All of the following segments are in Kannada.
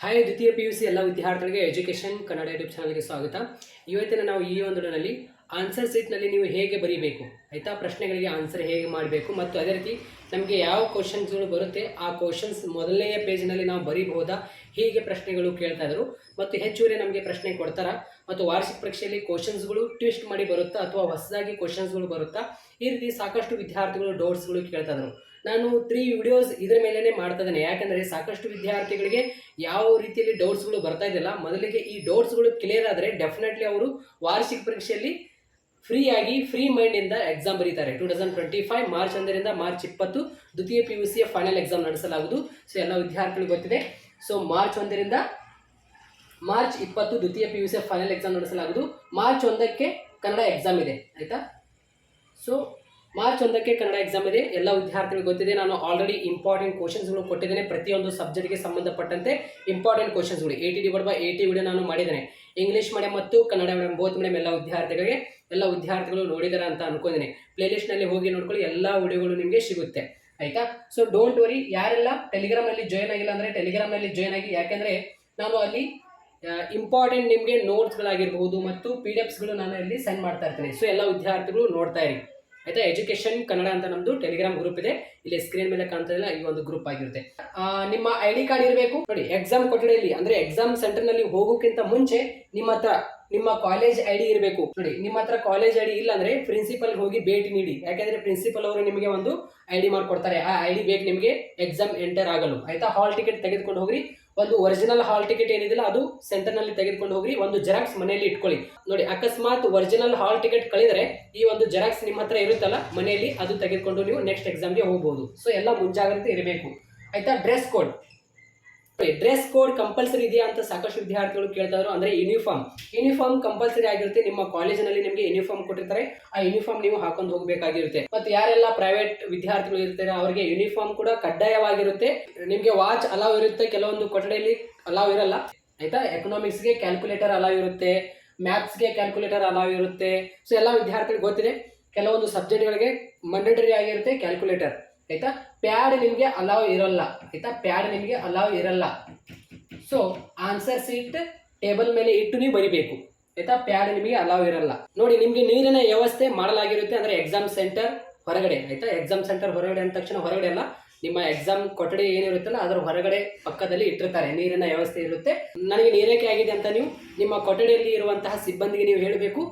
ಹಾಯ್, ದ್ವಿತೀಯ ಪಿ ಯು ಸಿ ಎಲ್ಲ ವಿದ್ಯಾರ್ಥಿಗಳಿಗೆ ಎಜುಕೇಷನ್ ಕನ್ನಡ ಯೂಟ್ಯೂಬ್ ಚಾನಲ್ಗೆ ಸ್ವಾಗತ. ಇವತ್ತಿನ ನಾವು ಈ ಒಂದು ಆನ್ಸರ್ ಸೀಟ್ನಲ್ಲಿ ನೀವು ಹೇಗೆ ಬರೀಬೇಕು? ಆಯಿತಾ? ಪ್ರಶ್ನೆಗಳಿಗೆ ಆನ್ಸರ್ ಹೇಗೆ ಮಾಡಬೇಕು? ಮತ್ತು ಅದೇ ರೀತಿ ನಮಗೆ ಯಾವ ಕ್ವಶನ್ಸ್ಗಳು ಬರುತ್ತೆ? ಆ ಕ್ವಶನ್ಸ್ ಮೊದಲನೆಯ ಪೇಜ್ನಲ್ಲಿ ನಾವು ಬರೀಬಹುದಾ? ಹೀಗೆ ಪ್ರಶ್ನೆಗಳು ಕೇಳ್ತಾ ಇದ್ರು. ಮತ್ತು ಹೆಚ್ಚುವರಿ ನಮಗೆ ಪ್ರಶ್ನೆ ಕೊಡ್ತಾರಾ? ಮತ್ತು ವಾರ್ಷಿಕ ಪರೀಕ್ಷೆಯಲ್ಲಿ ಕ್ವಶನ್ಸ್ಗಳು ಟ್ವಿಸ್ಟ್ ಮಾಡಿ ಬರುತ್ತಾ? ಅಥವಾ ಹೊಸದಾಗಿ ಕ್ವಶನ್ಸ್ಗಳು ಬರುತ್ತಾ? ಈ ರೀತಿ ಸಾಕಷ್ಟು ವಿದ್ಯಾರ್ಥಿಗಳು ಡೌಟ್ಸ್ಗಳು ಕೇಳ್ತಾ ಇದ್ರು. ನಾನು ತ್ರೀ ವಿಡಿಯೋಸ್ ಇದ್ರ ಮೇಲೇ ಮಾಡ್ತಾ ಇದ್ದೇನೆ. ಯಾಕಂದರೆ ಸಾಕಷ್ಟು ವಿದ್ಯಾರ್ಥಿಗಳಿಗೆ ಯಾವ ರೀತಿಯಲ್ಲಿ ಡೌಟ್ಸ್ಗಳು ಬರ್ತಾ ಇದೆಯಲ್ಲ, ಮೊದಲಿಗೆ ಈ ಡೌಟ್ಸ್ಗಳು ಕ್ಲಿಯರ್ ಆದರೆ ಡೆಫಿನೆಟ್ಲಿ ಅವರು ವಾರ್ಷಿಕ ಪರೀಕ್ಷೆಯಲ್ಲಿ ಫ್ರೀಯಾಗಿ ಫ್ರೀ ಮೈಂಡಿಂದ ಎಕ್ಸಾಮ್ ಬರೀತಾರೆ. Two thousand twenty five March ಒಂದರಿಂದ ಮಾರ್ಚ್ ಇಪ್ಪತ್ತು ದ್ವಿತೀಯ ಪಿ ಯು ಸಿಯ ಫೈನಲ್ ಎಕ್ಸಾಮ್ ನಡೆಸಲಾಗುವುದು. ಸೊ ಎಲ್ಲ ವಿದ್ಯಾರ್ಥಿಗಳು ಗೊತ್ತಿದೆ. ಸೊ ಮಾರ್ಚ್ ಒಂದರಿಂದ ಮಾರ್ಚ್ ಇಪ್ಪತ್ತು ದ್ವಿತೀಯ ಪಿ ಯು ಸಿಯ ಫೈನಲ್ ಎಕ್ಸಾಮ್ ನಡೆಸಲಾಗುವುದು. ಮಾರ್ಚ್ ಒಂದಕ್ಕೆ ಕನ್ನಡ ಎಕ್ಸಾಮ್ ಇದೆ. ಆಯಿತಾ? ಸೊ ಮಾರ್ಚ್ ಒಂದಕ್ಕೆ ಕನ್ನಡ ಎಕ್ಸಾಮ್ ಇದೆ. ಎಲ್ಲ ವಿದ್ಯಾರ್ಥಿಗಳಿಗೆ ಗೊತ್ತಿದೆ. ನಾನು ಆಲ್ರೆಡಿ ಇಂಪಾರ್ಟೆಂಟ್ ಕ್ವಶನ್ಸ್ಗಳು ಕೊಟ್ಟಿದ್ದೇನೆ. ಪ್ರತಿಯೊಂದು ಸಬ್ಜೆಕ್ಟ್ಗೆ ಸಂಬಂಧಪಟ್ಟಂತೆ important ಕ್ವಶನ್ಸ್ಗಳು eighty divide by T video ನಾನು ಮಾಡಿದ್ದೇನೆ. ಇಂಗ್ಲೀಷ್ ಮೀಡಿಯಂ ಮತ್ತು ಕನ್ನಡ ಮೀಡಿಯಂ ಬೋತ್ ಮೀಡಿಯಂ ಎಲ್ಲ ವಿದ್ಯಾರ್ಥಿಗಳಿಗೆ, ಎಲ್ಲ ವಿದ್ಯಾರ್ಥಿಗಳು ನೋಡಿದ್ದಾರೆ ಅಂತ ಅನ್ಕೊಂಡಿದ್ದೀನಿ. ಪ್ಲೇಲಿಸ್ಟ್ನಲ್ಲಿ ಹೋಗಿ ನೋಡ್ಕೊಳ್ಳಿ. ಎಲ್ಲ ವಿಡಿಯೋಗಳು ನಿಮಗೆ ಸಿಗುತ್ತೆ. ಆಯ್ತಾ? ಸೊ ಡೋಂಟ್ ವರಿ ಯಾರೆಲ್ಲ ಟೆಲಿಗ್ರಾಮ್ನಲ್ಲಿ ಜಾಯ್ನ್ ಆಗಿಲ್ಲ ಅಂದರೆ ಟೆಲಿಗ್ರಾಮ್ನಲ್ಲಿ ಜಾಯ್ನ್ ಆಗಿ. ಯಾಕೆಂದರೆ ನಾನು ಅಲ್ಲಿ ಇಂಪಾರ್ಟೆಂಟ್ ನಿಮಗೆ ನೋಟ್ಸ್ಗಳಾಗಿರ್ಬಹುದು ಮತ್ತು ಪಿ ಡಿ ಎಫ್ಸ್ಗಳು ನಾನು ಇಲ್ಲಿ ಸೆಂಡ್ ಮಾಡ್ತಾ ಇರ್ತೀನಿ. ಸೊ ಎಲ್ಲ ವಿದ್ಯಾರ್ಥಿಗಳು ನೋಡ್ತಾ ಇರಿ. ಆಯ್ತಾ? ಎಜುಕೇಶನ್ ಕನ್ನಡ ಅಂತ ನಮ್ದು ಟೆಲಿಗ್ರಾಮ್ ಗ್ರೂಪ್ ಇದೆ. ಇಲ್ಲಿ ಸ್ಕ್ರೀನ್ ಮೇಲೆ ಕಾಣ್ತಾ ಈ ಒಂದು ಗ್ರೂಪ್ ಆಗಿರುತ್ತೆ. ನಿಮ್ಮ ಐ ಡಿ ಕಾರ್ಡ್ ಇರಬೇಕು. ನೋಡಿ ಎಕ್ಸಾಮ್ ಕೊಠಡಿಯಲ್ಲಿ, ಅಂದ್ರೆ ಎಕ್ಸಾಮ್ ಸೆಂಟರ್ನಲ್ಲಿ ಹೋಗೋಕ್ಕಿಂತ ಮುಂಚೆ ನಿಮ್ಮ ಹತ್ರ ನಿಮ್ಮ ಕಾಲೇಜ್ ಐ ಡಿ ಇರಬೇಕು. ನೋಡಿ, ನಿಮ್ಮ ಹತ್ರ ಕಾಲೇಜ್ ಐ ಡಿ ಇಲ್ಲ ಅಂದ್ರೆ ಪ್ರಿನ್ಸಿಪಲ್ ಹೋಗಿ ಭೇಟಿ ನೀಡಿ. ಯಾಕೆಂದ್ರೆ ಪ್ರಿನ್ಸಿಪಲ್ ಅವರು ನಿಮಗೆ ಒಂದು ಐ ಡಿ ಮಾಡ್ಕೊಡ್ತಾರೆ. ಆ ಐ ಡಿ ಬೇಕು ನಿಮಗೆ ಎಕ್ಸಾಮ್ ಎಂಟರ್ ಆಗಲು. ಆಯ್ತಾ? ಹಾಲ್ ಟಿಕೆಟ್ ತೆಗೆದುಕೊಂಡು ಹೋಗ್ರಿ. ಒಂದು ಒರಿಜಿನಲ್ ಹಾಲ್ ಟಿಕೆಟ್ ಏನಿದಿಲ್ಲ ಅದು ಸೆಂಟರ್ನಲ್ಲಿ ತೆಗೆದುಕೊಂಡು ಹೋಗ್ರಿ. ಒಂದು ಜೆರಾಕ್ಸ್ ಮನೆಯಲ್ಲಿ ಇಟ್ಕೊಳ್ಳಿ. ನೋಡಿ, ಅಕಸ್ಮಾತ್ ಒರಿಜಿನಲ್ ಹಾಲ್ ಟಿಕೆಟ್ ಕಳಿದ್ರೆ ಈ ಒಂದು ಜೆರಾಕ್ಸ್ ನಿಮ್ಮ ಹತ್ರ ಇರುತ್ತಲ್ಲ, ಮನೆಯಲ್ಲಿ ಅದು ತೆಗೆದುಕೊಂಡು ನೀವು ನೆಕ್ಸ್ಟ್ ಎಕ್ಸಾಮ್ಗೆ ಹೋಗಬಹುದು ಸೊ ಎಲ್ಲ ಮುಂಜಾಗ್ರತೆ ಇರಬೇಕು. ಆಯ್ತಾ? Dress code dress code compulsory ಇದೆಯಾ ಅಂತ ಸಾಕಷ್ಟು ವಿದ್ಯಾರ್ಥಿಗಳು ಕೇಳ್ತಾ ಇದ್ರು ಅಂದ್ರೆ ಯೂನಿಫಾರ್ಮ್ ಯೂನಿಫಾರ್ಮ್ ಕಂಪಲ್ಸರಿ ಆಗಿರುತ್ತೆ. ನಿಮ್ಮ ಕಾಲೇಜಿನಲ್ಲಿ ನಿಮಗೆ ಯೂನಿಫಾರ್ಮ್ ಕೊಟ್ಟಿರ್ತಾರೆ. ಆ ಯೂನಿಫಾರ್ಮ್ ನೀವು ಹಾಕೊಂಡು ಹೋಗಬೇಕಾಗಿರುತ್ತೆ. ಮತ್ತೆ ಯಾರೆಲ್ಲ ಪ್ರೈವೇಟ್ ವಿದ್ಯಾರ್ಥಿಗಳು ಇರ್ತಾರೆ, ಅವರಿಗೆ ಯೂನಿಫಾರ್ಮ್ ಕೂಡ ಕಡ್ಡಾಯವಾಗಿರುತ್ತೆ. ನಿಮಗೆ ವಾಚ್ ಅಲಾವ್ ಇರುತ್ತೆ. ಕೆಲವೊಂದು ಕೊಠಡಿಯಲ್ಲಿ ಅಲಾವ್ ಇರಲ್ಲ. ಆಯ್ತಾ? ಎಕನಾಮಿಕ್ಸ್ಗೆ ಕ್ಯಾಲ್ಕುಲೇಟರ್ ಅಲಾವ್ ಇರುತ್ತೆ. ಮ್ಯಾಥ್ಸ್ಗೆ ಕ್ಯಾಲ್ಕುಲೇಟರ್ ಅಲಾವ್ ಇರುತ್ತೆ. ಸೊ ಎಲ್ಲ ವಿದ್ಯಾರ್ಥಿಗಳಿಗೆ ಗೊತ್ತಿದೆ. ಕೆಲವೊಂದು ಸಬ್ಜೆಕ್ಟ್ಗಳಿಗೆ ಮಂಡೇಟರಿ ಆಗಿರುತ್ತೆ ಕ್ಯಾಲ್ಕುಲೇಟರ್ ಆಯ್ತಾ? ಪ್ಯಾಡ್ ನಿಮಗೆ ಅಲಾವ್ ಇರಲ್ಲ, ಆಯ್ತಾ? ಪ್ಯಾಡ್ ನಿಮಗೆ ಅಲಾವ್ ಇರಲ್ಲ. ಸೊ ಆನ್ಸರ್ ಸೀಟ್ ಟೇಬಲ್ ಮೇಲೆ ಇಟ್ಟು ನೀವು ಬರಿಬೇಕು, ಆಯ್ತಾ? ಪ್ಯಾಡ್ ನಿಮಗೆ ಅಲಾವ್ ಇರಲ್ಲ. ನೋಡಿ, ನಿಮಗೆ ನೀರಿನ ವ್ಯವಸ್ಥೆ ಮಾಡಲಾಗಿರುತ್ತೆ ಅಂದ್ರೆ ಎಕ್ಸಾಮ್ ಸೆಂಟರ್ ಹೊರಗಡೆ, ಆಯ್ತಾ? ಎಕ್ಸಾಮ್ ಸೆಂಟರ್ ಹೊರಗಡೆ ಅಂದ ತಕ್ಷಣ ಹೊರಗಡೆ ಅಲ್ಲ, ನಿಮ್ಮ ಎಕ್ಸಾಮ್ ಕೊಠಡಿ ಏನಿರುತ್ತಲ್ಲ, ಅದರ ಹೊರಗಡೆ ಪಕ್ಕದಲ್ಲಿ ಇಟ್ಟಿರ್ತಾರೆ. ನೀರಿನ ವ್ಯವಸ್ಥೆ ಇರುತ್ತೆ. ನನಗೆ ನೀರೇಕೆ ಆಗಿದೆ ಅಂತ ನೀವು ನಿಮ್ಮ ಕೊಠಡಿಯಲ್ಲಿ ಇರುವಂತಹ ಸಿಬ್ಬಂದಿಗೆ ನೀವು ಹೇಳಬೇಕು.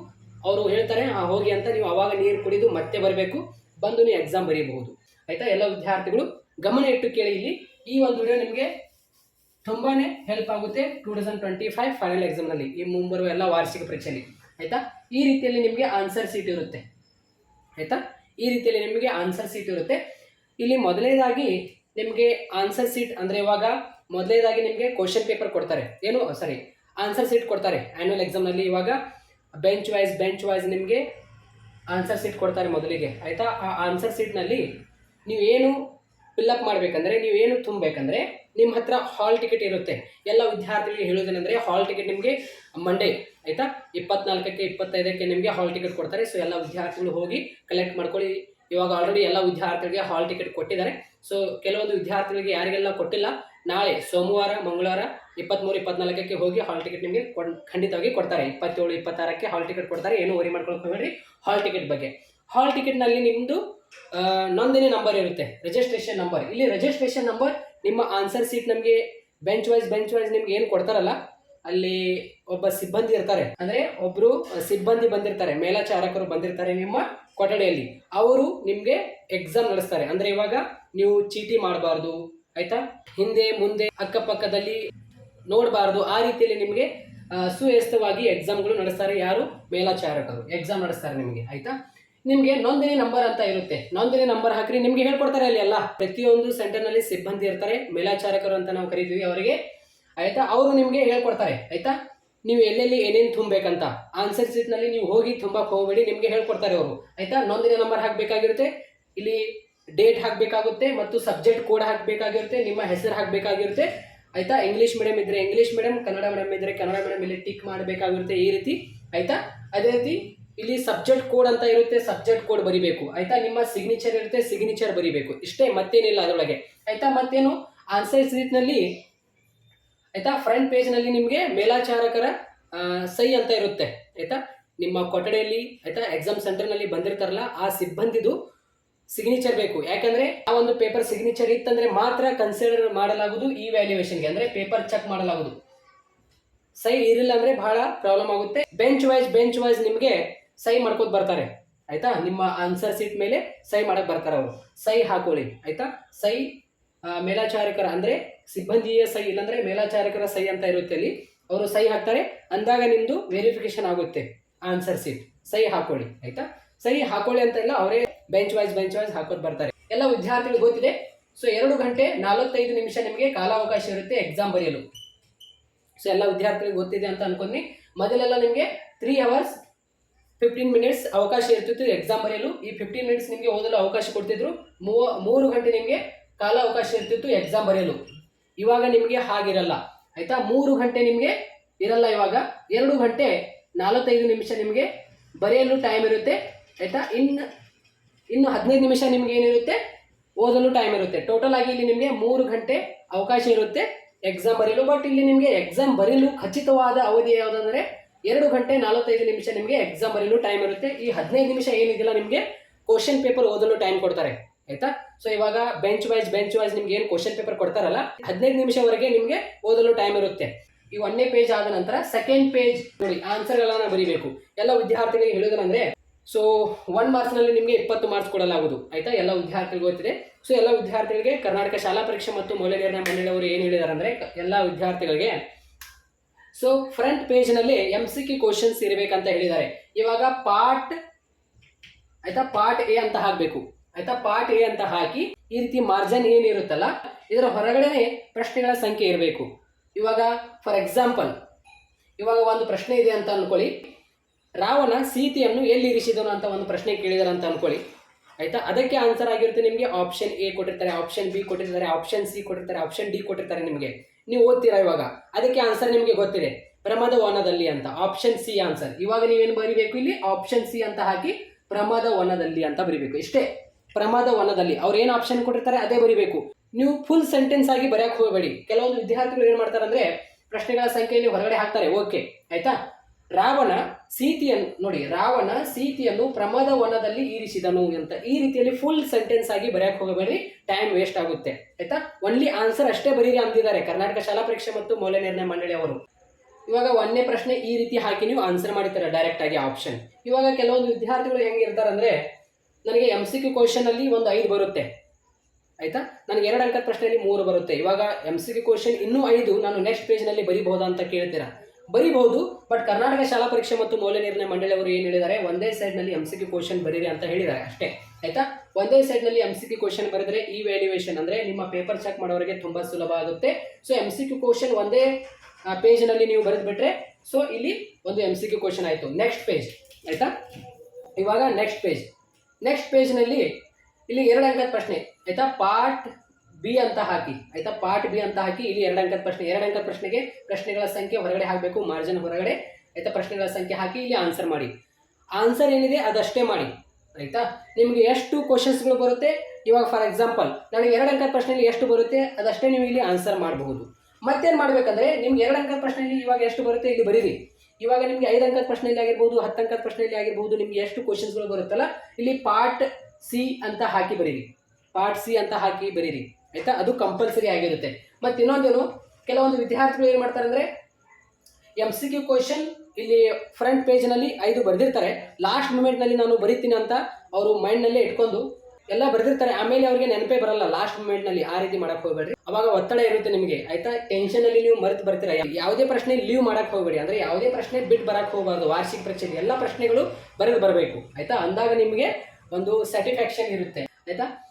ಅವರು ಹೇಳ್ತಾರೆ ಹೋಗಿ ಅಂತ ನೀವು ಅವಾಗ ನೀರು ಕುಡಿದು ಮತ್ತೆ ಬರಬೇಕು. ಬಂದು ನೀವು ಎಕ್ಸಾಮ್ ಬರೀಬಹುದು. ಆಯ್ತಾ? ಎಲ್ಲ ವಿದ್ಯಾರ್ಥಿಗಳು ಗಮನ ಇಟ್ಟು ಕೇಳಿ ಇಲ್ಲಿ. ಈ ಒಂದು ವಿಡಿಯೋ ನಿಮಗೆ ತುಂಬಾನೇ ಹೆಲ್ಪ್ ಆಗುತ್ತೆ two thousand twenty five final ಎಕ್ಸಾಮ್ನಲ್ಲಿ ಈ ಮುಂಬರುವ ಎಲ್ಲ ವಾರ್ಷಿಕ ಪರೀಕ್ಷೆಯಲ್ಲಿ. ಆಯಿತಾ? ಈ ರೀತಿಯಲ್ಲಿ ನಿಮಗೆ ಆನ್ಸರ್ ಸೀಟ್ ಇರುತ್ತೆ. ಆಯಿತಾ? ಈ ರೀತಿಯಲ್ಲಿ ನಿಮಗೆ ಆನ್ಸರ್ ಸೀಟ್ ಇರುತ್ತೆ. ಇಲ್ಲಿ ಮೊದಲನೇದಾಗಿ ನಿಮಗೆ ಆನ್ಸರ್ ಸೀಟ್ ಅಂದರೆ ಇವಾಗ ಮೊದಲನೇದಾಗಿ ನಿಮಗೆ ಕ್ವಶನ್ ಪೇಪರ್ ಕೊಡ್ತಾರೆ. ಏನು? ಸಾರಿ ಆನ್ಸರ್ ಸೀಟ್ ಕೊಡ್ತಾರೆ. ಆ್ಯನ್ಯುವಲ್ ಎಕ್ಸಾಮ್ನಲ್ಲಿ ಇವಾಗ ಬೆಂಚ್ ವೈಸ್ ಬೆಂಚ್ ವೈಸ್ ನಿಮಗೆ ಆನ್ಸರ್ ಸೀಟ್ ಕೊಡ್ತಾರೆ ಮೊದಲಿಗೆ. ಆಯಿತಾ? ಆ ಆನ್ಸರ್ ಸೀಟ್ನಲ್ಲಿ ನೀವು ಏನು ಫಿಲ್ಲಪ್ ಮಾಡಬೇಕಂದ್ರೆ, ನೀವೇನು ತುಂಬಬೇಕಂದ್ರೆ ನಿಮ್ಮ ಹತ್ರ ಹಾಲ್ ಟಿಕೆಟ್ ಇರುತ್ತೆ. ಎಲ್ಲ ವಿದ್ಯಾರ್ಥಿಗಳಿಗೆ ಹೇಳೋದೇನೆಂದರೆ ಹಾಲ್ ಟಿಕೆಟ್ ನಿಮಗೆ ಮಂಡೇ ಆಯಿತಾ? ಇಪ್ಪತ್ನಾಲ್ಕಕ್ಕೆ ಇಪ್ಪತ್ತೈದಕ್ಕೆ ನಿಮಗೆ ಹಾಲ್ ಟಿಕೆಟ್ ಕೊಡ್ತಾರೆ. ಸೊ ಎಲ್ಲ ವಿದ್ಯಾರ್ಥಿಗಳು ಹೋಗಿ ಕಲೆಕ್ಟ್ ಮಾಡ್ಕೊಳ್ಳಿ. ಇವಾಗ ಆಲ್ರೆಡಿ ಎಲ್ಲ ವಿದ್ಯಾರ್ಥಿಗಳಿಗೆ ಹಾಲ್ ಟಿಕೆಟ್ ಕೊಟ್ಟಿದ್ದಾರೆ. ಸೊ ಕೆಲವೊಂದು ವಿದ್ಯಾರ್ಥಿಗಳಿಗೆ ಯಾರಿಗೆಲ್ಲ ಕೊಟ್ಟಿಲ್ಲ, ನಾಳೆ ಸೋಮವಾರ, ಮಂಗಳವಾರ ಇಪ್ಪತ್ತ್ಮೂರು ಇಪ್ಪತ್ನಾಲ್ಕಕ್ಕೆ ಹೋಗಿ ಹಾಲ್ ಟಿಕೆಟ್ ನಿಮಗೆ ಖಂಡಿತವಾಗಿ ಕೊಡ್ತಾರೆ. ಇಪ್ಪತ್ತೇಳು, ಇಪ್ಪತ್ತಾರಕ್ಕೆ ಹಾಲ್ ಟಿಕೆಟ್ ಕೊಡ್ತಾರೆ. ಏನು ವರಿ ಮಾಡ್ಕೊಳಕ್ಕೆ ಹೋಗಬೇಡಿ ಹಾಲ್ ಟಿಕೆಟ್ ಬಗ್ಗೆ. ಹಾಲ್ ಟಿಕೆಟ್ನಲ್ಲಿ ನಿಮ್ಮದು ನೋಂದಣಿ ನಂಬರ್ ಇರುತ್ತೆ. ರಿಜಿಸ್ಟ್ರೇಷನ್ ನಂಬರ್ ಇಲ್ಲಿ ರಿಜಿಸ್ಟ್ರೇಷನ್ ನಂಬರ್ ನಿಮ್ಮ ಆನ್ಸರ್ ಸೀಟ್ ನಮಗೆ ಬೆಂಚ್ ವೈಸ್ ಬೆಂಚ್ ವೈಸ್ ನಿಮ್ಗೆ ಏನು ಕೊಡ್ತಾರಲ್ಲ, ಅಲ್ಲಿ ಒಬ್ಬ ಸಿಬ್ಬಂದಿ ಇರ್ತಾರೆ. ಅಂದ್ರೆ ಒಬ್ರು ಸಿಬ್ಬಂದಿ ಬಂದಿರ್ತಾರೆ, ಮೇಲಾಚಾರಕರು ಬಂದಿರ್ತಾರೆ ನಿಮ್ಮ ಕೊಠಡಿಯಲ್ಲಿ. ಅವರು ನಿಮಗೆ ಎಕ್ಸಾಮ್ ನಡೆಸ್ತಾರೆ. ಅಂದ್ರೆ ಇವಾಗ ನೀವು ಚೀಟಿ ಮಾಡಬಾರ್ದು, ಆಯ್ತಾ? ಹಿಂದೆ, ಮುಂದೆ, ಅಕ್ಕಪಕ್ಕದಲ್ಲಿ ನೋಡಬಾರ್ದು. ಆ ರೀತಿಯಲ್ಲಿ ನಿಮಗೆ ಸುವ್ಯವಸ್ಥವಾಗಿ ಎಕ್ಸಾಮ್ಗಳು ನಡೆಸ್ತಾರೆ ಯಾರು? ಮೇಲಾಚಾರಕರು. ಎಕ್ಸಾಮ್ ನಡೆಸ್ತಾರೆ ನಿಮಗೆ, ಆಯ್ತಾ? ನಿಮಗೆ ನೋಂದಣಿ ನಂಬರ್ ಅಂತ ಇರುತ್ತೆ. ನೋಂದಣಿ ನಂಬರ್ ಹಾಕ್ರಿ, ನಿಮಗೆ ಹೇಳ್ಕೊಡ್ತಾರೆ ಅಲ್ಲಿ ಎಲ್ಲ. ಪ್ರತಿಯೊಂದು ಸೆಂಟರ್ನಲ್ಲಿ ಸಿಬ್ಬಂದಿ ಇರ್ತಾರೆ, ಮೇಲಾಚಾರಕರು ಅಂತ ನಾವು ಕರಿತೀವಿ ಅವರಿಗೆ. ಆಯಿತಾ? ಅವರು ನಿಮಗೆ ಹೇಳ್ಕೊಡ್ತಾರೆ. ಆಯಿತಾ? ನೀವು ಎಲ್ಲೆಲ್ಲಿ ಏನೇನು ತುಂಬಬೇಕಂತ. ಆನ್ಸರ್ ಸೀಟ್ನಲ್ಲಿ ನೀವು ಹೋಗಿ ತುಂಬಕ್ಕೆ ಹೋಗಬೇಡಿ, ನಿಮಗೆ ಹೇಳ್ಕೊಡ್ತಾರೆ ಅವರು. ಆಯಿತಾ? ನೋಂದಣಿ ನಂಬರ್ ಹಾಕಬೇಕಾಗಿರುತ್ತೆ. ಇಲ್ಲಿ ಡೇಟ್ ಹಾಕಬೇಕಾಗುತ್ತೆ ಮತ್ತು ಸಬ್ಜೆಕ್ಟ್ ಕೋಡ್ ಹಾಕಬೇಕಾಗಿರುತ್ತೆ, ನಿಮ್ಮ ಹೆಸರು ಹಾಕಬೇಕಾಗಿರುತ್ತೆ. ಆಯಿತಾ? ಇಂಗ್ಲೀಷ್ ಮೀಡಿಯಂ ಇದ್ದರೆ ಇಂಗ್ಲೀಷ್ ಮೀಡಿಯಂ ಕನ್ನಡ ಮೀಡಿಯಂ ಇದ್ದರೆ ಕನ್ನಡ ಮೀಡಿಯಂ ಇಲ್ಲಿ ಟಿಕ್ ಮಾಡಬೇಕಾಗಿರುತ್ತೆ ಈ ರೀತಿ. ಆಯಿತಾ? ಅದೇ ರೀತಿ ಇಲ್ಲಿ ಸಬ್ಜೆಕ್ಟ್ ಕೋಡ್ ಅಂತ ಇರುತ್ತೆ, ಸಬ್ಜೆಕ್ಟ್ ಕೋಡ್ ಬರಿಬೇಕು. ಆಯ್ತಾ? ನಿಮ್ಮ ಸಿಗ್ನೇಚರ್ ಇರುತ್ತೆ ಸಿಗ್ನೇಚರ್ ಬರಿಬೇಕು. ಇಷ್ಟೇ, ಮತ್ತೇನಿಲ್ಲ ಅದರೊಳಗೆ. ಆಯ್ತಾ? ಮತ್ತೇನು? ಆನ್ಸರ್ ಸೀಟ್ನಲ್ಲಿ ಆಯ್ತಾ? ಫ್ರಂಟ್ ಪೇಜ್ನಲ್ಲಿ ನಿಮಗೆ ಮೇಲಾಚಾರಕರ ಸಹಿ ಅಂತ ಇರುತ್ತೆ. ಆಯ್ತಾ? ನಿಮ್ಮ ಕೊಠಡಿಯಲ್ಲಿ, ಆಯ್ತಾ? ಎಕ್ಸಾಮ್ ಸೆಂಟರ್ನಲ್ಲಿ ಬಂದಿರ್ತಾರಲ್ಲ, ಆ ಸಿಬ್ಬಂದಿದು ಸಿಗ್ನೇಚರ್ ಬೇಕು. ಯಾಕಂದ್ರೆ, ಆ ಒಂದು ಪೇಪರ್ ಸಿಗ್ನೇಚರ್ ಇತ್ತಂದ್ರೆ ಮಾತ್ರ ಕನ್ಸಿಡರ್ ಮಾಡಲಾಗುವುದು ಈ ವ್ಯಾಲ್ಯೂಯೇಷನ್ಗೆ ಅಂದ್ರೆ ಪೇಪರ್ ಚೆಕ್ ಮಾಡಲಾಗುವುದು. ಸೈ ಇರಲಿಲ್ಲ ಅಂದ್ರೆ ಬಹಳ ಪ್ರಾಬ್ಲಮ್ ಆಗುತ್ತೆ. ಬೆಂಚ್ ವೈಸ್ ಬೆಂಚ್ ವೈಸ್ ನಿಮಗೆ ಸೈ ಮಾಡ್ಕೋತ ಬರ್ತಾರೆ, ಆಯ್ತಾ? ನಿಮ್ಮ ಆನ್ಸರ್ ಸೀಟ್ ಮೇಲೆ ಸೈ ಮಾಡಕ್ ಬರ್ತಾರೆ ಅವರು. ಸೈ ಹಾಕೊಳ್ಳಿ, ಆಯ್ತಾ? ಸೈ ಮೇಲಾಚಾರಕರ ಅಂದ್ರೆ ಸಿಬ್ಬಂದಿಯ ಸೈ ಇಲ್ಲಾಂದ್ರೆ ಮೇಲಾಚಾರಕರ ಸೈ ಅಂತ ಇರುತ್ತೆ ಅಲ್ಲಿ. ಅವರು ಸೈ ಹಾಕ್ತಾರೆ, ಅಂದಾಗ ನಿಮ್ದು ವೆರಿಫಿಕೇಶನ್ ಆಗುತ್ತೆ ಆನ್ಸರ್ ಸೀಟ್ ಸೈ ಹಾಕೊಳ್ಳಿ, ಆಯ್ತಾ? ಸೈ ಹಾಕೊಳ್ಳಿ ಅಂತ ಇಲ್ಲ, ಅವರೇ ಬೆಂಚ್ ವೈಸ್ ಬೆಂಚ್ ವೈಸ್ ಹಾಕೋದ್ ಬರ್ತಾರೆ. ಎಲ್ಲ ವಿದ್ಯಾರ್ಥಿಗಳು ಗೊತ್ತಿದೆ ಸೊ ಎರಡು ಗಂಟೆ ನಲವತ್ತೈದು ನಿಮಿಷ ನಿಮಗೆ ಕಾಲಾವಕಾಶ ಇರುತ್ತೆ ಎಕ್ಸಾಮ್ ಬರೆಯಲು. ಸೊ ಎಲ್ಲ ವಿದ್ಯಾರ್ಥಿಗಳಿಗೆ ಗೊತ್ತಿದೆ ಅಂತ ಅನ್ಕೊಂಡ್ನಿ. ಮೊದಲೆಲ್ಲ ನಿಮಗೆ ತ್ರೀ ಅವರ್ಸ್ ಫಿಫ್ಟೀನ್ ಮಿನಿಟ್ಸ್ ಅವಕಾಶ ಇರ್ತಿತ್ತು ಎಕ್ಸಾಮ್ ಬರೆಯಲು. ಈ ಫಿಫ್ಟೀನ್ ಮಿನಿಟ್ಸ್ ನಿಮಗೆ ಓದಲು ಅವಕಾಶ ಕೊಡ್ತಿದ್ರು. ಮೂವ, ಮೂರು ಗಂಟೆ ನಿಮಗೆ ಕಾಲ ಅವಕಾಶ ಇರ್ತಿತ್ತು ಎಕ್ಸಾಮ್ ಬರೆಯಲು. ಇವಾಗ ನಿಮಗೆ ಹಾಗಿರಲ್ಲ. ಆಯಿತಾ? ಮೂರು ಗಂಟೆ ನಿಮಗೆ ಇರಲ್ಲ ಇವಾಗ. ಎರಡು ಗಂಟೆ ನಲವತ್ತೈದು ನಿಮಿಷ ನಿಮಗೆ ಬರೆಯಲು ಟೈಮ್ ಇರುತ್ತೆ. ಆಯ್ತಾ? ಇನ್ನು ಇನ್ನು ಹದಿನೈದು ನಿಮಿಷ ನಿಮ್ಗೆ ಏನಿರುತ್ತೆ? ಓದಲು ಟೈಮ್ ಇರುತ್ತೆ. ಟೋಟಲ್ ಆಗಿ ಇಲ್ಲಿ ನಿಮಗೆ ಮೂರು ಗಂಟೆ ಅವಕಾಶ ಇರುತ್ತೆ ಎಕ್ಸಾಮ್ ಬರೆಯಲು. ಬಟ್ ಇಲ್ಲಿ ನಿಮಗೆ ಎಕ್ಸಾಮ್ ಬರೆಯಲು ಖಚಿತವಾದ ಅವಧಿ ಯಾವುದಂದ್ರೆ ಎರಡು ಗಂಟೆ ನಲವತ್ತೈದು ನಿಮಿಷ ನಿಮಗೆ ಎಕ್ಸಾಮ್ ಬರೀಲು ಟೈಮ್ ಇರುತ್ತೆ. ಈ ಹದಿನೈದು ನಿಮಿಷ ಏನಿದಿಲ್ಲ ನಿಮಗೆ ಕ್ವಶನ್ ಪೇಪರ್ ಓದಲು ಟೈಮ್ ಕೊಡ್ತಾರೆ. ಆಯ್ತಾ? ಸೊ ಇವಾಗ ಬೆಂಚ್ ವೈಸ್ ಬೆಂಚ್ ವೈಸ್ ನಿಮ್ಗೆ ಏನು ಕ್ವಶನ್ ಪೇಪರ್ ಕೊಡ್ತಾರಲ್ಲ, ಹದಿನೈದು ನಿಮಿಷವರೆಗೆ ನಿಮಗೆ ಓದಲು ಟೈಮ್ ಇರುತ್ತೆ. ಈ ಒಂದನೇ ಪೇಜ್ ಆದ ನಂತರ ಸೆಕೆಂಡ್ ಪೇಜ್ ನೋಡಿ ಆನ್ಸರ್ಗಳನ್ನ ಬರೀಬೇಕು. ಎಲ್ಲ ವಿದ್ಯಾರ್ಥಿಗಳಿಗೆ ಹೇಳೋದಂದ್ರೆ ಸೊ ಒನ್ ಮಾರ್ಕ್ಸ್ನಲ್ಲಿ ನಿಮಗೆ ಇಪ್ಪತ್ತು ಮಾರ್ಕ್ಸ್ ಕೊಡಲಾಗುವುದು. ಆಯ್ತಾ? ಎಲ್ಲ ವಿದ್ಯಾರ್ಥಿಗಳಿಗೆ ಗೊತ್ತಿದೆ. ಸೊ ಎಲ್ಲ ವಿದ್ಯಾರ್ಥಿಗಳಿಗೆ ಕರ್ನಾಟಕ ಶಾಲಾ ಪರೀಕ್ಷೆ ಮತ್ತು ಮೌಲ್ಯ ನಿರ್ಣಯ ಮಂಡಳಿಯವರು ಏನು ಹೇಳಿದ್ದಾರೆ ಅಂದರೆ, ಎಲ್ಲ ವಿದ್ಯಾರ್ಥಿಗಳಿಗೆ ಸೊ ಫ್ರಂಟ್ ಪೇಜ್ನಲ್ಲಿ ಎಂ ಸಿ ಕ್ಯೂ ಕ್ವಶನ್ಸ್ ಇರಬೇಕಂತ ಹೇಳಿದ್ದಾರೆ. ಇವಾಗ ಪಾರ್ಟ್ ಆಯ್ತಾ? ಪಾರ್ಟ್ ಎ ಅಂತ ಹಾಕಬೇಕು. ಆಯ್ತಾ? ಪಾರ್ಟ್ ಎ ಅಂತ ಹಾಕಿ ಈ ರೀತಿ ಮಾರ್ಜನ್ ಏನಿರುತ್ತಲ್ಲ, ಇದರ ಹೊರಗಡೆನೆ ಪ್ರಶ್ನೆಗಳ ಸಂಖ್ಯೆ ಇರಬೇಕು. ಇವಾಗ ಫಾರ್ ಎಕ್ಸಾಂಪಲ್ ಇವಾಗ ಒಂದು ಪ್ರಶ್ನೆ ಇದೆ ಅಂತ ಅನ್ಕೊಳ್ಳಿ. ರಾವಣ ಸೀತೆಯನ್ನು ಎಲ್ಲಿ ಇರಿಸಿದನು ಅಂತ ಒಂದು ಪ್ರಶ್ನೆ ಕೇಳಿದಾರೆ ಅಂತ ಅನ್ಕೊಳ್ಳಿ. ಆಯ್ತಾ? ಅದಕ್ಕೆ ಆನ್ಸರ್ ಆಗಿರುತ್ತೆ ನಿಮಗೆ. ಆಪ್ಷನ್ ಎ ಕೊಟ್ಟಿರ್ತಾರೆ ಆಪ್ಷನ್ ಬಿ ಕೊಟ್ಟಿರ್ತಾರೆ ಆಪ್ಷನ್ ಸಿ ಕೊಟ್ಟಿರ್ತಾರೆ ಆಪ್ಷನ್ ಡಿ ಕೊಟ್ಟಿರ್ತಾರೆ ನಿಮಗೆ. ನೀವು ಓದ್ತೀರಾ ಇವಾಗ? ಅದಕ್ಕೆ ಆನ್ಸರ್ ನಿಮಗೆ ಗೊತ್ತಿದೆ. ಪ್ರಮಾದ ವನದಲ್ಲಿ ಅಂತ ಆಪ್ಷನ್ ಸಿ ಆನ್ಸರ್ ಇವಾಗ ನೀವೇನು ಬರಿಬೇಕು ಇಲ್ಲಿ? ಆಪ್ಷನ್ ಸಿ ಅಂತ ಹಾಕಿ ಪ್ರಮಾದ ವನದಲ್ಲಿ ಅಂತ ಬರಿಬೇಕು. ಇಷ್ಟೇ. ಪ್ರಮಾದ ವನದಲ್ಲಿ ಅವ್ರು ಏನು ಆಪ್ಷನ್ ಕೊಟ್ಟಿರ್ತಾರೆ ಅದೇ ಬರಿಬೇಕು. ನೀವು ಫುಲ್ ಸೆಂಟೆನ್ಸ್ ಆಗಿ ಬರೆಯಕ್ಕೆ ಹೋಗಬೇಡಿ. ಕೆಲವೊಂದು ವಿದ್ಯಾರ್ಥಿಗಳು ಏನು ಮಾಡ್ತಾರೆ ಅಂದ್ರೆ ಪ್ರಶ್ನೆಗಳ ಸಂಖ್ಯೆಯಲ್ಲಿ ಹೊರಗಡೆ ಹಾಕ್ತಾರೆ. ಓಕೆ ಆಯ್ತಾ? ರಾವಣ ಸೀತೆಯನ್ನು ನೋಡಿ, ರಾವಣ ಸೀತೆಯನ್ನು ಪ್ರಮದ ವನದಲ್ಲಿ ಇರಿಸಿದನು ಅಂತ. ಈ ರೀತಿಯಲ್ಲಿ ಫುಲ್ ಸೆಂಟೆನ್ಸ್ ಆಗಿ ಬರೆಯಕ್ಕೆ ಹೋಗಬೇಡಿ ಟೈಮ್ ವೇಸ್ಟ್ ಆಗುತ್ತೆ. ಆಯ್ತಾ? ಒನ್ಲಿ ಆನ್ಸರ್ ಅಷ್ಟೇ ಬರೀರಿ ಅಂದಿದ್ದಾರೆ ಕರ್ನಾಟಕ ಶಾಲಾ ಪರೀಕ್ಷೆ ಮತ್ತು ಮೌಲ್ಯ ನಿರ್ಣಯ ಮಂಡಳಿ ಅವರು. ಇವಾಗ ಒಂದನೇ ಪ್ರಶ್ನೆ ಈ ರೀತಿ ಹಾಕಿ ನೀವು ಆನ್ಸರ್ ಮಾಡಿರ್ತಾರೆ ಡೈರೆಕ್ಟ್ ಆಗಿ ಆಪ್ಷನ್ ಇವಾಗ ಕೆಲವೊಂದು ವಿದ್ಯಾರ್ಥಿಗಳು ಹೆಂಗಿರ್ತಾರೆ ಅಂದ್ರೆ, ನನಗೆ ಎಂ ಸಿ ಕ್ಯೂ ಕ್ವಶನ್ ಅಲ್ಲಿ ಒಂದು ಐದು ಬರುತ್ತೆ. ಆಯ್ತಾ? ನನಗೆ ಎರಡು ಅಂಕದ ಪ್ರಶ್ನೆಯಲ್ಲಿ ಮೂರು ಬರುತ್ತೆ. ಇವಾಗ ಎಂ ಸಿ ಕ್ಯೂ ಕ್ವಶನ್ ಇನ್ನೂ ಐದು, ನಾನು ನೆಕ್ಸ್ಟ್ ಪೇಜ್ನಲ್ಲಿ ಬರೀಬಹುದಾ ಅಂತ ಕೇಳ್ತೀರಾ? ಬರಿಬಹುದು ಬಟ್ ಕರ್ನಾಟಕ ಶಾಲಾ ಪರೀಕ್ಷೆ ಮತ್ತು ಮೌಲ್ಯ ನಿರ್ಣಯ ಮಂಡಳಿ ಅವರು ಏನು ಹೇಳಿದ್ದಾರೆ? ಒಂದೇ ಸೈಡ್ನಲ್ಲಿ ಎಂ ಸಿ ಕ್ಯೂ ಕ್ವಶನ್ ಬರೀರಿ ಅಂತ ಹೇಳಿದ್ದಾರೆ, ಅಷ್ಟೇ. ಆಯ್ತಾ? ಒಂದೇ ಸೈಡ್ನಲ್ಲಿ ಎಂ ಸಿ ಕ್ಯೂ ಕ್ವಶನ್ ಬರೆದ್ರೆ ಈ ವ್ಯಾಲ್ಯೂಯೇಷನ್ ಅಂದ್ರೆ ನಿಮ್ಮ ಪೇಪರ್ ಚೆಕ್ ಮಾಡೋರಿಗೆ ತುಂಬಾ ಸುಲಭ ಆಗುತ್ತೆ. So M C Q question ಒಂದೇ ಪೇಜ್ನಲ್ಲಿ ನೀವು ಬರೆದ್ಬಿಟ್ರೆ ಸೊ ಇಲ್ಲಿ ಒಂದು ಎಂ ಸಿ ಕ್ಯೂ ಕ್ವಶನ್ ಆಯಿತು. ನೆಕ್ಸ್ಟ್ ಪೇಜ್ ಆಯ್ತಾ? ಇವಾಗ ನೆಕ್ಸ್ಟ್ ಪೇಜ್ ನೆಕ್ಸ್ಟ್ ಪೇಜ್ನಲ್ಲಿ ಇಲ್ಲಿ ಎರಡು ಅಂಕದ ಪ್ರಶ್ನೆ. ಆಯ್ತಾ? ಪಾರ್ಟ್ ಬಿ ಅಂತ ಹಾಕಿ, ಆಯ್ತಾ? ಪಾರ್ಟ್ ಬಿ ಅಂತ ಹಾಕಿ, ಇಲ್ಲಿ ಎರಡು ಅಂಕದ ಪ್ರಶ್ನೆ, ಎರಡು ಅಂಕದ ಪ್ರಶ್ನೆಗೆ ಪ್ರಶ್ನೆಗಳ ಸಂಖ್ಯೆ ಹೊರಗಡೆ ಹಾಕಬೇಕು ಮಾರ್ಜಿನ್ ಹೊರಗಡೆ. ಆಯ್ತಾ? ಪ್ರಶ್ನೆಗಳ ಸಂಖ್ಯೆ ಹಾಕಿ, ಇಲ್ಲಿ ಆನ್ಸರ್ ಮಾಡಿ. ಆನ್ಸರ್ ಏನಿದೆ? ಅದಷ್ಟೇ ಮಾಡಿ. ಆಯಿತಾ? ನಿಮಗೆ ಎಷ್ಟು ಕ್ವಶನ್ಸ್ಗಳು ಬರುತ್ತೆ? ಇವಾಗ ಫಾರ್ ಎಕ್ಸಾಂಪಲ್ ನನಗೆ ಎರಡು ಅಂಕದ ಪ್ರಶ್ನೆಯಲ್ಲಿ ಎಷ್ಟು ಬರುತ್ತೆ? ಅದಷ್ಟೇ ನೀವು ಇಲ್ಲಿ ಆನ್ಸರ್ ಮಾಡಬಹುದು. ಮತ್ತೇನು ಮಾಡಬೇಕಂದ್ರೆ, ನಿಮ್ಗೆ ಎರಡು ಅಂಕದ ಪ್ರಶ್ನೆಯಲ್ಲಿ ಇವಾಗ ಎಷ್ಟು ಬರುತ್ತೆ? ಇಲ್ಲಿ ಬರೀರಿ. ಇವಾಗ ನಿಮಗೆ ಐದು ಅಂಕದ ಪ್ರಶ್ನೆಯಲ್ಲಿ ಆಗಿರ್ಬೋದು, ಹತ್ತು ಅಂಕದ ಪ್ರಶ್ನೆಯಲ್ಲಿ ಆಗಿರ್ಬೋದು, ನಿಮ್ಗೆ ಎಷ್ಟು ಕ್ವಶನ್ಸ್ಗಳು ಬರುತ್ತಲ್ಲ, ಇಲ್ಲಿ ಪಾರ್ಟ್ ಸಿ ಅಂತ ಹಾಕಿ ಬರೀರಿ. ಪಾರ್ಟ್ ಸಿ ಅಂತ ಹಾಕಿ ಬರೀರಿ. ಆಯ್ತಾ? ಅದು ಕಂಪಲ್ಸರಿ ಆಗಿರುತ್ತೆ. ಮತ್ತು ಇನ್ನೊಂದೇನು? ಕೆಲವೊಂದು ವಿದ್ಯಾರ್ಥಿಗಳು ಏನು ಮಾಡ್ತಾರೆ ಅಂದರೆ ಎಂ ಸಿ ಕ್ಯೂ ಕ್ವಶನ್ ಇಲ್ಲಿ ಫ್ರಂಟ್ ಪೇಜ್ನಲ್ಲಿ ಐದು ಬರೆದಿರ್ತಾರೆ. ಲಾಸ್ಟ್ ಮೂಮೆಂಟ್ನಲ್ಲಿ ನಾನು ಬರೀತೀನಿ ಅಂತ ಅವರು ಮೈಂಡ್ನಲ್ಲೇ ಇಟ್ಕೊಂಡು ಎಲ್ಲ ಬರೆದಿರ್ತಾರೆ. ಆಮೇಲೆ ಅವ್ರಿಗೆ ನೆನಪೇ ಬರಲ್ಲ. ಲಾಸ್ಟ್ ಮೂಮೆಂಟ್ನಲ್ಲಿ ಆ ರೀತಿ ಮಾಡಕ್ಕೆ ಹೋಗಬೇಡ್ರಿ. ಅವಾಗ ಒತ್ತಡ ಇರುತ್ತೆ ನಿಮಗೆ. ಆಯ್ತಾ? ಟೆನ್ಷನಲ್ಲಿ ನೀವು ಮರೆತು ಬರ್ತೀರಾ? ಯಾವುದೇ ಪ್ರಶ್ನೆ ಲೀವ್ ಮಾಡಕ್ಕೆ ಹೋಗಬೇಡಿ. ಅಂದರೆ ಯಾವುದೇ ಪ್ರಶ್ನೆ ಬಿಟ್ಟು ಬರಕ್ಕೆ ಹೋಗಬಾರ್ದು. ವಾರ್ಷಿಕ ಪ್ರಶ್ನೆ ಎಲ್ಲ ಪ್ರಶ್ನೆಗಳು ಬರೆದು ಬರಬೇಕು. ಆಯ್ತಾ? ಅಂದಾಗ ನಿಮಗೆ ಒಂದು ಸ್ಯಾಟಿಸ್ಫ್ಯಾಕ್ಷನ್ ಇರುತ್ತೆ. ಆಯ್ತಾ?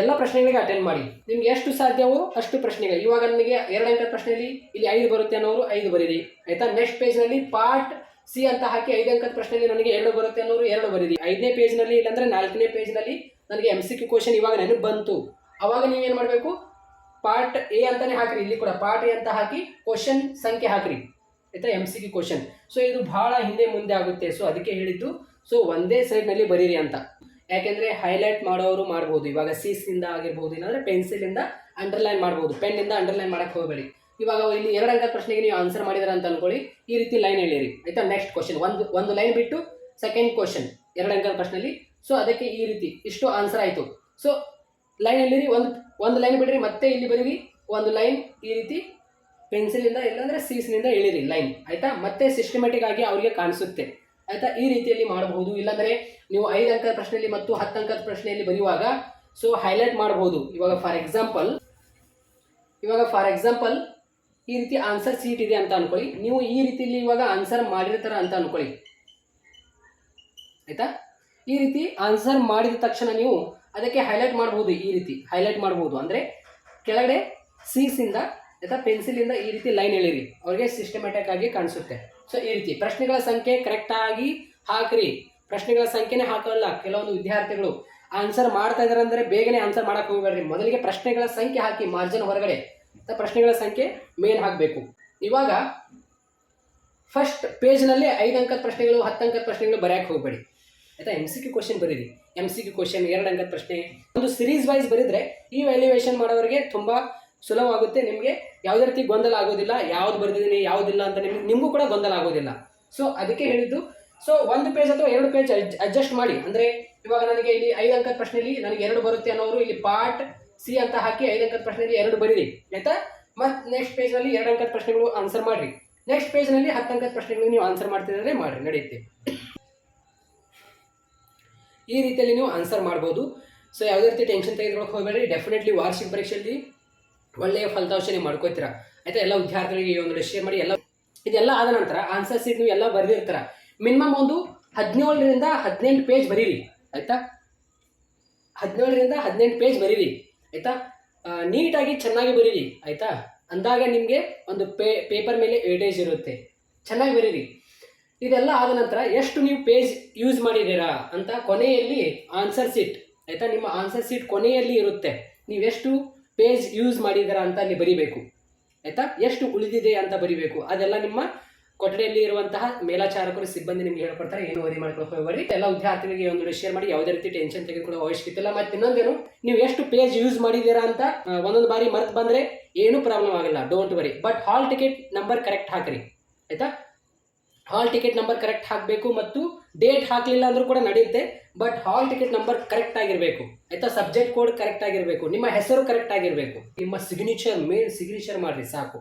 ಎಲ್ಲ ಪ್ರಶ್ನೆಗಳಿಗೆ ಅಟೆಂಡ್ ಮಾಡಿ. ನಿಮ್ಗೆ ಎಷ್ಟು ಸಾಧ್ಯವೋ ಅಷ್ಟು ಪ್ರಶ್ನೆಗಳು. ಇವಾಗ ನನಗೆ ಎರಡು ಅಂಕದ ಪ್ರಶ್ನೆಯಲ್ಲಿ ಇಲ್ಲಿ ಐದು ಬರುತ್ತೆ ಅನ್ನೋರು ಐದು ಬರೀರಿ. ಆಯ್ತಾ? ನೆಕ್ಸ್ಟ್ ಪೇಜ್ನಲ್ಲಿ ಪಾರ್ಟ್ ಸಿ ಅಂತ ಹಾಕಿ ಐದು ಅಂಕದ ಪ್ರಶ್ನೆಯಲ್ಲಿ ನನಗೆ ಎರಡು ಬರುತ್ತೆ ಅನ್ನೋರು ಎರಡು ಬರೀರಿ. ಐದನೇ ಪೇಜ್ನಲ್ಲಿ ಇಲ್ಲಾಂದರೆ ನಾಲ್ಕನೇ ಪೇಜ್ನಲ್ಲಿ ನನಗೆ ಎಂ ಸಿ ಕ್ಯೂ ಕ್ವಶನ್ ಇವಾಗ ನೆನಪು ಬಂತು. ಅವಾಗ ನೀವೇನು ಮಾಡಬೇಕು? ಪಾರ್ಟ್ ಎ ಅಂತಾನೆ ಹಾಕ್ರಿ. ಇಲ್ಲಿ ಕೂಡ ಪಾರ್ಟ್ ಎ ಅಂತ ಹಾಕಿ ಕ್ವಶನ್ ಸಂಖ್ಯೆ ಹಾಕ್ರಿ. ಆಯ್ತಾ? M C Q question so ಇದು ಬಹಳ ಹಿಂದೆ ಮುಂದೆ ಆಗುತ್ತೆ. ಸೊ ಅದಕ್ಕೆ ಹೇಳಿದ್ದು ಸೊ ಒಂದೇ ಸೈಡ್ನಲ್ಲಿ ಬರೀರಿ ಅಂತ. ಯಾಕೆಂದ್ರೆ ಹೈಲೈಟ್ ಮಾಡೋರು ಮಾಡ್ಬೋದು. ಇವಾಗ ಸೀಸಿಂದ ಆಗಿರ್ಬೋದು, ಇಲ್ಲಾಂದ್ರೆ ಪೆನ್ಸಿಲಿಂದ ಅಂಡರ್ಲೈನ್ ಮಾಡ್ಬೋದು. ಪೆನ್ನಿಂದ ಅಂಡರ್ಲೈನ್ ಮಾಡಕ್ಕೆ ಹೋಗಬೇಡಿ. ಇವಾಗ ಇಲ್ಲಿ ಎರಡು ಅಂಕದ ಪ್ರಶ್ನೆಗೆ ನೀವು ಆನ್ಸರ್ ಮಾಡಿದಾರ ಅಂತ ಅನ್ಕೊಳ್ಳಿ. ಈ ರೀತಿ ಲೈನ್ ಹೇಳಿರಿ ಆಯ್ತಾ? ನೆಕ್ಸ್ಟ್ ಕ್ವಶನ್ ಒಂದು ಒಂದು ಲೈನ್ ಬಿಟ್ಟು ಸೆಕೆಂಡ್ ಕ್ವಶನ್ ಎರಡು ಅಂಕದ ಪ್ರಶ್ನೆಯಲ್ಲಿ ಸೊ ಅದಕ್ಕೆ ಈ ರೀತಿ. ಇಷ್ಟು ಆನ್ಸರ್ ಆಯಿತು. ಸೊ ಲೈನ್ ಎಲ್ಲಿರಿ ಒಂದು ಒಂದು ಲೈನ್ ಬಿಡ್ರಿ. ಮತ್ತೆ ಇಲ್ಲಿ ಬರೀರಿ. ಒಂದು ಲೈನ್ ಈ ರೀತಿ ಪೆನ್ಸಿಲಿಂದ ಇಲ್ಲಾಂದ್ರೆ ಸೀಸ್ನಿಂದ ಎಳಿರಿ ಲೈನ್ ಆಯಿತಾ? ಮತ್ತೆ ಸಿಸ್ಟಮೆಟಿಕ್ ಆಗಿ ಅವರಿಗೆ ಕಾಣಿಸುತ್ತೆ. ಆಯ್ತಾ? ಈ ರೀತಿಯಲ್ಲಿ ಮಾಡಬಹುದು. ಇಲ್ಲಾಂದ್ರೆ ನೀವು ಐದು ಅಂಕದ ಪ್ರಶ್ನೆಯಲ್ಲಿ ಮತ್ತು ಹತ್ತು ಅಂಕದ ಪ್ರಶ್ನೆಯಲ್ಲಿ ಬರೆಯುವಾಗ ಸೊ ಹೈಲೈಟ್ ಮಾಡಬಹುದು. ಇವಾಗ ಫಾರ್ ಎಕ್ಸಾಂಪಲ್ ಇವಾಗ ಫಾರ್ ಎಕ್ಸಾಂಪಲ್ ಈ ರೀತಿ ಆನ್ಸರ್ ಸೀಟ್ ಇದೆ ಅಂತ ಅನ್ಕೊಳ್ಳಿ. ನೀವು ಈ ರೀತಿಯಲ್ಲಿ ಇವಾಗ ಆನ್ಸರ್ ಮಾಡಿರ್ತಾರ ಅಂತ ಅನ್ಕೊಳ್ಳಿ. ಆಯ್ತಾ? ಈ ರೀತಿ ಆನ್ಸರ್ ಮಾಡಿದ ತಕ್ಷಣ ನೀವು ಅದಕ್ಕೆ ಹೈಲೈಟ್ ಮಾಡಬಹುದು, ಈ ರೀತಿ. ಹೈಲೈಟ್ ಮಾಡಬಹುದು. ಅಂದರೆ ಕೆಳಗಡೆ ಸೀಸಿಂದ ಆಯ್ತಾ ಪೆನ್ಸಿಲಿಂದ ಈ ರೀತಿ ಲೈನ್ ಎಳಿರಿ. ಅವ್ರಿಗೆ ಸಿಸ್ಟಮ್ಯಾಟಿಕ್ ಆಗಿ ಕಾಣಿಸುತ್ತೆ. ಸೊ ಈ ರೀತಿ ಪ್ರಶ್ನೆಗಳ ಸಂಖ್ಯೆ ಕರೆಕ್ಟಾಗಿ ಹಾಕ್ರಿ. ಪ್ರಶ್ನೆಗಳ ಸಂಖ್ಯೆನೇ ಹಾಕೋಲ್ಲ, ಕೆಲವೊಂದು ವಿದ್ಯಾರ್ಥಿಗಳು ಆನ್ಸರ್ ಮಾಡ್ತಾ ಇದಾರೆ ಅಂದರೆ ಬೇಗನೆ ಆನ್ಸರ್ ಮಾಡಕ್ಕೆ ಹೋಗ್ಬೇಡ್ರಿ. ಮೊದಲಿಗೆ ಪ್ರಶ್ನೆಗಳ ಸಂಖ್ಯೆ ಹಾಕಿ ಮಾರ್ಜಿನ್ ಹೊರಗಡೆ. ಪ್ರಶ್ನೆಗಳ ಸಂಖ್ಯೆ ಮೇನ್ ಹಾಕಬೇಕು. ಇವಾಗ ಫಸ್ಟ್ ಪೇಜ್ನಲ್ಲಿ ಐದು ಅಂಕದ ಪ್ರಶ್ನೆಗಳು, ಹತ್ತು ಅಂಕದ ಪ್ರಶ್ನೆಗಳು ಬರೆಯಕ್ಕೆ ಹೋಗಬೇಡಿ. ಆಯ್ತಾ ಎಂ ಸಿ ಕ್ಯೂ ಕ್ವಶನ್ ಬರೀರಿ. ಎಂ ಸಿ ಕ್ಯೂ ಕ್ವಶನ್ ಎರಡು ಅಂಕದ ಪ್ರಶ್ನೆ. ಒಂದು ಸಿರೀಸ್ ವೈಸ್ ಬರೆದ್ರೆ ಈ ವ್ಯಾಲ್ಯೂಯೇಷನ್ ಮಾಡೋರಿಗೆ ತುಂಬ ಸುಲಭವಾಗುತ್ತೆ. ನಿಮಗೆ ಯಾವುದೇ ರೀತಿ ಗೊಂದಲ ಆಗೋದಿಲ್ಲ. ಯಾವ್ದು ಬರೆದಿದ್ದೀನಿ, ಯಾವುದಿಲ್ಲ ಅಂತ ನಿಮ್ಗೆ, ನಿಮಗೂ ಕೂಡ ಗೊಂದಲ ಆಗೋದಿಲ್ಲ. ಸೊ ಅದಕ್ಕೆ ಹೇಳಿದ್ದು ಸೊ ಒಂದು ಪೇಜ್ ಅಥವಾ ಎರಡು ಪೇಜ್ ಅಡ್ಜಸ್ಟ್ ಮಾಡಿ. ಅಂದರೆ, ಇವಾಗ ನನಗೆ ಇಲ್ಲಿ ಐದು ಅಂಕದ ಪ್ರಶ್ನೆಯಲ್ಲಿ ನನಗೆ ಎರಡು ಬರುತ್ತೆ ಅನ್ನೋರು ಇಲ್ಲಿ ಪಾರ್ಟ್ ಸಿ ಅಂತ ಹಾಕಿ ಐದು ಅಂಕದ ಪ್ರಶ್ನೆಯಲ್ಲಿ ಎರಡು ಬರೀರಿ. ಆಯ್ತಾ? ಮತ್ತು ನೆಕ್ಸ್ಟ್ ಪೇಜ್ನಲ್ಲಿ ಎರಡು ಅಂಕದ ಪ್ರಶ್ನೆಗಳು ಆನ್ಸರ್ ಮಾಡಿರಿ. ನೆಕ್ಸ್ಟ್ ಪೇಜ್ನಲ್ಲಿ ಹತ್ತು ಅಂಕದ ಪ್ರಶ್ನೆಗಳು ನೀವು ಆನ್ಸರ್ ಮಾಡ್ತಿದ್ರೆ ಮಾಡಿರಿ. ನಡೆಯುತ್ತೆ ಈ ರೀತಿಯಲ್ಲಿ ನೀವು ಆನ್ಸರ್ ಮಾಡ್ಬೋದು. ಸೊ ಯಾವುದೇ ರೀತಿ ಟೆನ್ಷನ್ ತೆಗೆದುಕೊಳ್ಳೋಕೆ ಹೋಗಬೇಡಿ ಡೆಫಿನೆಟ್ಲಿ ವಾರ್ಷಿಕ ಪರೀಕ್ಷೆಯಲ್ಲಿ ಒಳ್ಳೆಯ ಫಲಿತಾಂಶ ನೀವು ಮಾಡ್ಕೋತೀರ? ಆಯ್ತಾ, ಎಲ್ಲ ವಿದ್ಯಾರ್ಥಿಗಳಿಗೆ ಈ ಒಂದು ಶೇರ್ ಮಾಡಿ ಎಲ್ಲ ಇದೆಲ್ಲ ಆದ ನಂತರ ಆನ್ಸರ್ ಸೀಟ್ ನೀವು ಎಲ್ಲ ಬರೆದಿರ್ತೀರ? ಮಿನಿಮಮ್ ಒಂದು ಹದಿನೇಳರಿಂದ ಹದಿನೆಂಟು ಪೇಜ್ ಬರೀರಿ, ಆಯ್ತಾ? ಹದಿನೇಳರಿಂದ ಹದಿನೆಂಟು ಪೇಜ್ ಬರೀರಿ, ಆಯ್ತಾ? ನೀಟಾಗಿ ಚೆನ್ನಾಗಿ ಬರೀರಿ, ಆಯಿತಾ? ಅಂದಾಗ ನಿಮಗೆ ಒಂದು ಪೇ ಪೇಪರ್ ಮೇಲೆ ವೇಟೇಜ್ ಇರುತ್ತೆ. ಚೆನ್ನಾಗಿ ಬರೀರಿ. ಇದೆಲ್ಲ ಆದ ನಂತರ ಎಷ್ಟು ನೀವು ಪೇಜ್ ಯೂಸ್ ಮಾಡಿದ್ದೀರಾ ಅಂತ ಕೊನೆಯಲ್ಲಿ ಆನ್ಸರ್ ಸೀಟ್ ಆಯಿತಾ? ನಿಮ್ಮ ಆನ್ಸರ್ ಸೀಟ್ ಕೊನೆಯಲ್ಲಿ ಇರುತ್ತೆ. ನೀವೆಷ್ಟು ಪೇಜ್ ಯೂಸ್ ಮಾಡಿದಾರ ಅಂತ ಅಲ್ಲಿ ಬರಿಬೇಕು. ಆಯ್ತಾ? ಎಷ್ಟು ಉಳಿದಿದೆ ಅಂತ ಬರಿಬೇಕು. ಅದೆಲ್ಲ ನಿಮ್ಮ ಕೊಠಡಿಯಲ್ಲಿ ಇರುವಂತಹ ಮೇಲಾಚಾರಕರು, ಸಿಬ್ಬಂದಿ ನಿಮ್ಗೆ ಹೇಳ್ಕೊಡ್ತಾರೆ. ಏನು ಓದಿ ಮಾಡ್ಕೊಳಕ್ಕೆ ಹೋಗಬೇಡಿ ಎಲ್ಲ ವಿದ್ಯಾರ್ಥಿಗಳಿಗೆ ಒಂದು ಶೇರ್ ಮಾಡಿ ಯಾವುದೇ ರೀತಿ ಟೆನ್ಷನ್ ತೆಗೆದುಕೊಳ್ಳೋ ಅವಶ್ಯಕತೆ ಇಲ್ಲ. ಮತ್ತೆ ಇನ್ನೊಂದೇನು, ನೀವು ಎಷ್ಟು ಪೇಜ್ ಯೂಸ್ ಮಾಡಿದ್ದೀರಾ ಅಂತ ಒಂದೊಂದು ಬಾರಿ ಮರ್ತು ಬಂದರೆ ಏನೂ ಪ್ರಾಬ್ಲಮ್ ಆಗಿಲ್ಲ. Don't worry but hall ticket number correct ಹಾಕ್ರಿ. ಆಯ್ತಾ? ಹಾಲ್ ಟಿಕೆಟ್ ನಂಬರ್ ಕರೆಕ್ಟ್ ಹಾಕಬೇಕು ಮತ್ತು ಡೇಟ್ ಹಾಕಲಿಲ್ಲ ಅಂದ್ರೂ ಕೂಡ ನಡೆಯುತ್ತೆ but hall ticket number correct ಆಗಿರಬೇಕು. ಆಯ್ತಾ? ಸಬ್ಜೆಕ್ಟ್ ಕೋಡ್ ಕರೆಕ್ಟ್ ಆಗಿರಬೇಕು. ನಿಮ್ಮ ಹೆಸರು ಕರೆಕ್ಟ್ ಆಗಿರಬೇಕು. ನಿಮ್ಮ ಸಿಗ್ನೇಚರ್ ಮೇನ್ ಸಿಗ್ನೇಚರ್ ಮಾಡಿರಿ, ಸಾಕು.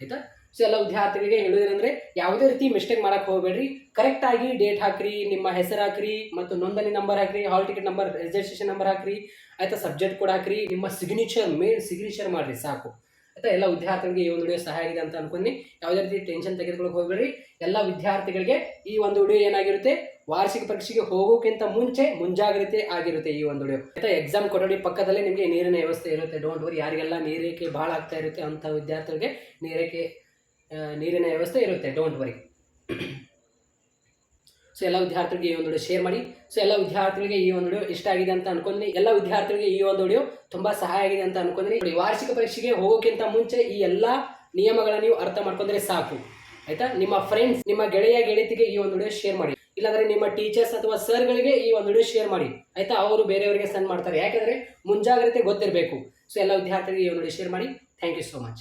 ಆಯಿತಾ? ಸೊ ಎಲ್ಲ ವಿದ್ಯಾರ್ಥಿಗಳಿಗೆ ಹೇಳೋದೇನೆಂದ್ರೆ ಯಾವುದೇ ರೀತಿ ಮಿಸ್ಟೇಕ್ ಮಾಡಕ್ಕೆ ಹೋಗಬೇಡ್ರಿ. ಕರೆಕ್ಟ್ ಆಗಿ ಡೇಟ್ ಹಾಕ್ರಿ, ನಿಮ್ಮ ಹೆಸರು ಹಾಕ್ರಿ, ಮತ್ತು ನೋಂದಣಿ ನಂಬರ್ ಹಾಕ್ರಿ hall ticket number registration number ಹಾಕ್ರಿ, ಆಯ್ತಾ? ಸಬ್ಜೆಕ್ಟ್ ಕೋಡ್ ಹಾಕ್ರಿ, ನಿಮ್ಮ ಸಿಗ್ನೇಚರ್ ಮೇನ್ ಸಿಗ್ನೇಚರ್ ಮಾಡಿರಿ, ಸಾಕು. ಆಯ್ತಾ ಎಲ್ಲ ವಿದ್ಯಾರ್ಥಿಗಳಿಗೆ ಈ ಒಂದು ವಿಡಿಯೋ ಸಹಾಯ ಆಗಿದೆ ಅಂತ ಅನ್ಕೊಂಡಿ ಯಾವುದೇ ರೀತಿ ಟೆನ್ಷನ್ ತೆಗೆದುಕೊಳ್ಳೋಕೆ ಹೋಗಬೇಡಿ ಎಲ್ಲ ವಿದ್ಯಾರ್ಥಿಗಳಿಗೆ ಈ ಒಂದು ವಿಡಿಯೋ ಏನಾಗಿರುತ್ತೆ? ವಾರ್ಷಿಕ ಪರೀಕ್ಷೆಗೆ ಹೋಗೋಕ್ಕಿಂತ ಮುಂಚೆ ಮುಂಜಾಗ್ರತೆ ಆಗಿರುತ್ತೆ ಈ ಒಂದು ವಿಡಿಯೋ. ಅಥವಾ ಎಕ್ಸಾಮ್ ಕೊಠಡಿ ಪಕ್ಕದಲ್ಲೇ ನಿಮಗೆ ನೀರಿನ ವ್ಯವಸ್ಥೆ ಇರುತ್ತೆ. ಡೋಂಟ್ ವರಿ ಯಾರಿಗೆಲ್ಲ ನೀರೇಕೆ ಭಾಳ ಆಗ್ತಾ ಇರುತ್ತೆ ಅಂಥ ವಿದ್ಯಾರ್ಥಿಗಳಿಗೆ ನೀರೇಕೆ ನೀರಿನ ವ್ಯವಸ್ಥೆ ಇರುತ್ತೆ. ಡೋಂಟ್ ವರಿ ಸೊ ಎಲ್ಲ ವಿದ್ಯಾರ್ಥಿಗಳಿಗೆ ಈ ಒಂದು ವಿಡಿಯೋ ಶೇರ್ ಮಾಡಿ. ಸೊ ಎಲ್ಲ ವಿದ್ಯಾರ್ಥಿಗಳಿಗೆ ಈ ಒಂದು ವಿಡಿಯೋ ಇಷ್ಟ ಆಗಿದೆ ಅಂತ ಅನ್ಕೊಂಡಿ ಎಲ್ಲ ವಿದ್ಯಾರ್ಥಿಗಳಿಗೆ ಈ ಒಂದು ವಿಡಿಯೋ ತುಂಬಾ ಸಹಾಯ ಆಗಿದೆ ಅಂತ ಅನ್ಕೊಂಡ್ನಿ. ನೋಡಿ, ವಾರ್ಷಿಕ ಪರೀಕ್ಷೆಗೆ ಹೋಗೋಕ್ಕಿಂತ ಮುಂಚೆ ಈ ಎಲ್ಲ ನಿಯಮಗಳನ್ನ ನೀವು ಅರ್ಥ ಮಾಡ್ಕೊಂಡ್ರೆ ಸಾಕು. ಆಯ್ತಾ? ನಿಮ್ಮ ಫ್ರೆಂಡ್ಸ್ ನಿಮ್ಮ ಗೆಳೆಯ ಗೆಳತಿಗೆ ಈ ಒಂದು ವಿಡಿಯೋ ಶೇರ್ ಮಾಡಿ. ಇಲ್ಲಾಂದ್ರೆ ನಿಮ್ಮ ಟೀಚರ್ಸ್ ಅಥವಾ ಸರ್ಗಳಿಗೆ ಈ ಒಂದು ವಿಡಿಯೋ ಶೇರ್ ಮಾಡಿ. ಆಯ್ತಾ? ಅವರು ಬೇರೆಯವರಿಗೆ ಸೆಂಡ್ ಮಾಡ್ತಾರೆ. ಯಾಕಂದ್ರೆ ಮುಂಜಾಗ್ರತೆ ಗೊತ್ತಿರಬೇಕು. ಸೊ ಎಲ್ಲ ವಿದ್ಯಾರ್ಥಿಗಳಿಗೆ ಈ ಒಂದು ವಿಡಿಯೋ ಶೇರ್ ಮಾಡಿ. Thank you so much